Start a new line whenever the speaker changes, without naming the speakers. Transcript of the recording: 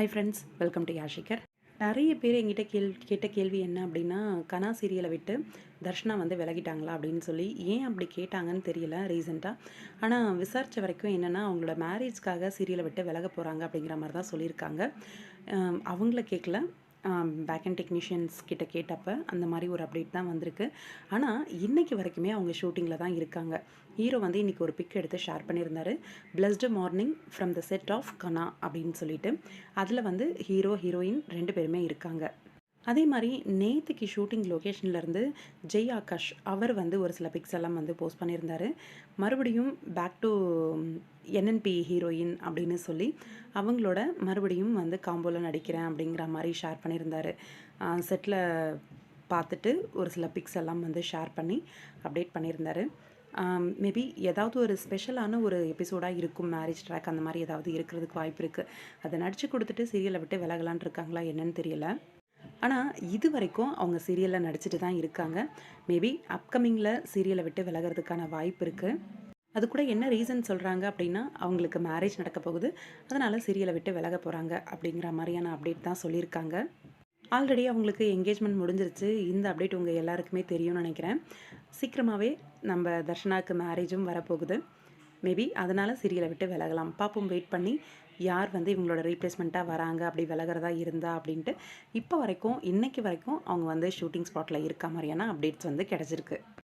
High friends welcome to யாஷிகர் நிறைய பேர் எங்கிட்ட கேள் கேட்ட கேள்வி என்ன அப்படின்னா கனா சீரியலை விட்டு தர்ஷனா வந்து விலகிட்டாங்களா அப்படின்னு சொல்லி ஏன் அப்படி கேட்டாங்கன்னு தெரியல ரீசெண்டாக ஆனால் விசாரித்த வரைக்கும் என்னென்னா அவங்களோட மேரேஜ்க்காக சீரியலை விட்டு விலக போகிறாங்க அப்படிங்கிற மாதிரி தான் சொல்லியிருக்காங்க அவங்கள கேட்கல பேக் அண்ட் டெக்னீஷியன்ஸ் கிட்ட கேட்டப்ப அந்த மாதிரி ஒரு அப்டேட் தான் வந்திருக்கு. ஆனால் இன்றைக்கி வரைக்குமே அவங்க ஷூட்டிங்கில் தான் இருக்காங்க. ஹீரோ வந்து இன்றைக்கி ஒரு பிக் எடுத்து ஷேர் பண்ணியிருந்தார். Blessed morning from the set of Kanaa அப்படின்னு சொல்லிட்டு. அதில் வந்து ஹீரோ ஹீரோயின் ரெண்டு பேருமே இருக்காங்க. அதே மாதிரி நேத்துக்கு ஷூட்டிங் லொக்கேஷன்லேருந்து ஜெய் ஆகாஷ் அவர் வந்து ஒரு சில பிக்ஸ் எல்லாம் வந்து போஸ்ட் பண்ணியிருந்தாரு. மறுபடியும் பேக் டு என்என்பி ஹீரோயின் அப்படின்னு சொல்லி அவங்களோட மறுபடியும் வந்து காம்போவில் நடிக்கிறேன் அப்படிங்கிற மாதிரி ஷேர் பண்ணியிருந்தாரு. செட்டில் பார்த்துட்டு ஒரு சில பிக்ஸ் எல்லாம் வந்து ஷேர் பண்ணி அப்டேட் பண்ணியிருந்தார். மேபி ஏதாவது ஒரு ஸ்பெஷலான ஒரு எபிசோடாக இருக்கும் மேரேஜ் ட்ராக் அந்த மாதிரி ஏதாவது இருக்கிறதுக்கு வாய்ப்பு இருக்குது அதை நடித்து கொடுத்துட்டு சீரியலை விட்டு விலகலான் இருக்காங்களா என்னன்னு தெரியல. ஆனால் இது வரைக்கும் அவங்க சீரியலில் நடிச்சிட்டு தான் இருக்காங்க. மேபி அப்கமிங்கில் சீரியலை விட்டு விலகிறதுக்கான வாய்ப்பு இருக்குது அது கூட என்ன ரீசன் சொல்கிறாங்க அப்படின்னா அவங்களுக்கு மேரேஜ் நடக்க போகுது. அதனால் சீரியலை விட்டு விலக போகிறாங்க அப்படிங்கிற மாதிரியான அப்டேட் தான் சொல்லியிருக்காங்க. ஆல்ரெடி அவங்களுக்கு என்கேஜ்மெண்ட் முடிஞ்சிருச்சு. இந்த அப்டேட் உங்கள் எல்லாருக்குமே தெரியும்னு நினைக்கிறேன். சீக்கிரமாகவே நம்ம தர்ஷனாவுக்கு மேரேஜும் வரப்போகுது. மேபி அதனால் சீரியலை விட்டு விலகலாம். பார்ப்போம் வெயிட் பண்ணி யார் வந்து இவங்களோட ரீப்ளேஸ்மெண்ட்டாக வராங்க அப்படி விலகிறதா இருந்தா அப்படின்ட்டு இப்போ வரைக்கும் இன்றைக்கி வரைக்கும் அவங்க வந்து ஷூட்டிங் ஸ்பாட்டில் இருக்க மாதிரியான அப்டேட்ஸ் வந்து கிடச்சிருக்கு.